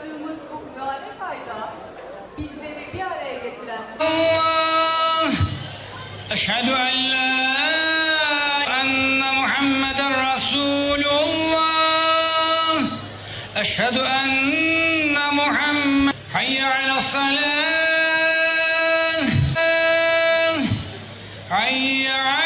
uğraştığımız bu mübarek ayda bizleri bir araya getiren... Allah! Eşhedü en la enne Muhammeden Resulullah Eşhedü enne Muhammed Hayye ala salat Hayye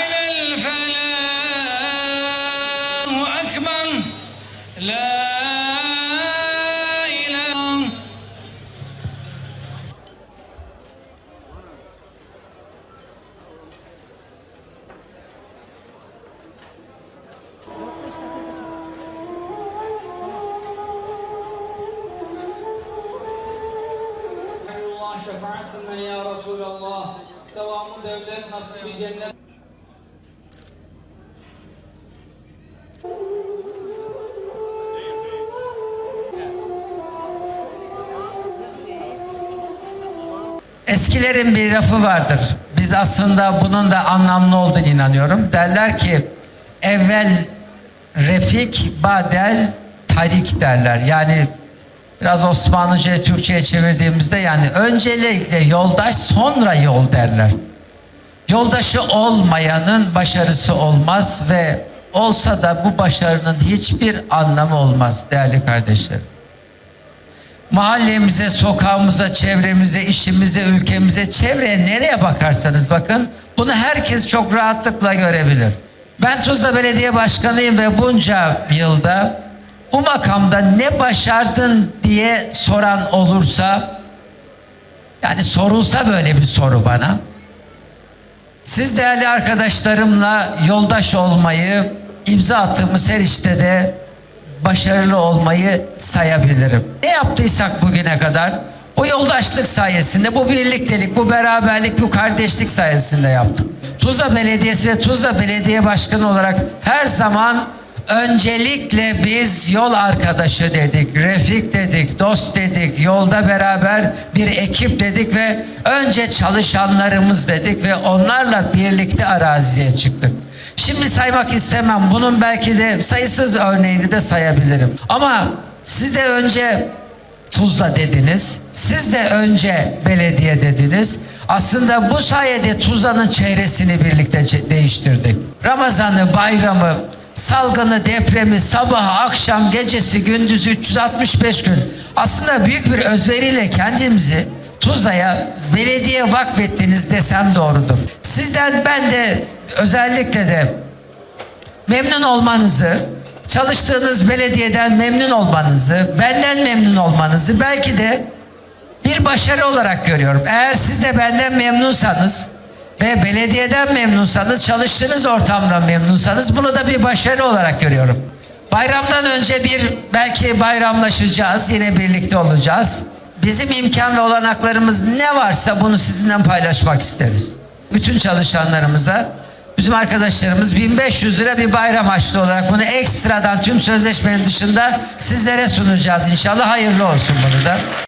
Şefaatine ya Resulallah. Devamı devlet nasibi cennet. Eskilerin bir lafı vardır. Biz aslında bunun da anlamlı olduğunu inanıyorum. Derler ki evvel refik, badel tarik derler. Yani biraz Osmanlıca Türkçe'ye çevirdiğimizde yani öncelikle yoldaş sonra yol derler. Yoldaşı olmayanın başarısı olmaz ve olsa da bu başarının hiçbir anlamı olmaz değerli kardeşlerim mahallemize, sokağımıza, çevremize, işimize, ülkemize, çevreye nereye bakarsanız bakın bunu herkes çok rahatlıkla görebilir. Ben Tuzla Belediye Başkanıyım ve bunca yılda bu makamda ne başardın diye soran olursa yani sorulsa böyle bir soru bana siz değerli arkadaşlarımla yoldaş olmayı imza attığımız her işte de başarılı olmayı sayabilirim. Ne yaptıysak bugüne kadar bu yoldaşlık sayesinde, bu birliktelik, bu beraberlik, bu kardeşlik sayesinde yaptım. Tuzla Belediyesi ve Tuzla Belediye Başkanı olarak her zaman öncelikle biz yol arkadaşı dedik, refik dedik, dost dedik, yolda beraber bir ekip dedik ve önce çalışanlarımız dedik ve onlarla birlikte araziye çıktık. Şimdi saymak istemem. Bunun belki de sayısız örneğini de sayabilirim. Ama siz de önce Tuzla dediniz. Siz de önce belediye dediniz. Aslında bu sayede Tuzla'nın çehresini birlikte değiştirdik. Ramazan'ı, bayramı, salgını, depremi, sabah, akşam, gecesi, gündüz 365 gün. Aslında büyük bir özveriyle kendimizi Tuzla'ya belediye vakfettiniz desem doğrudur. Sizden ben de özellikle de memnun olmanızı, çalıştığınız belediyeden memnun olmanızı, benden memnun olmanızı belki de bir başarı olarak görüyorum. Eğer siz de benden memnunsanız ve belediyeden memnunsanız, çalıştığınız ortamdan memnunsanız bunu da bir başarı olarak görüyorum. Bayramdan önce bir belki bayramlaşacağız, yine birlikte olacağız. Bizim imkan ve olanaklarımız ne varsa bunu sizinle paylaşmak isteriz. Bütün çalışanlarımıza Bizim arkadaşlarımız 1500 lira bir bayram harçlığı olarak bunu ekstradan tüm sözleşmenin dışında sizlere sunacağız inşallah. Hayırlı olsun bunu da.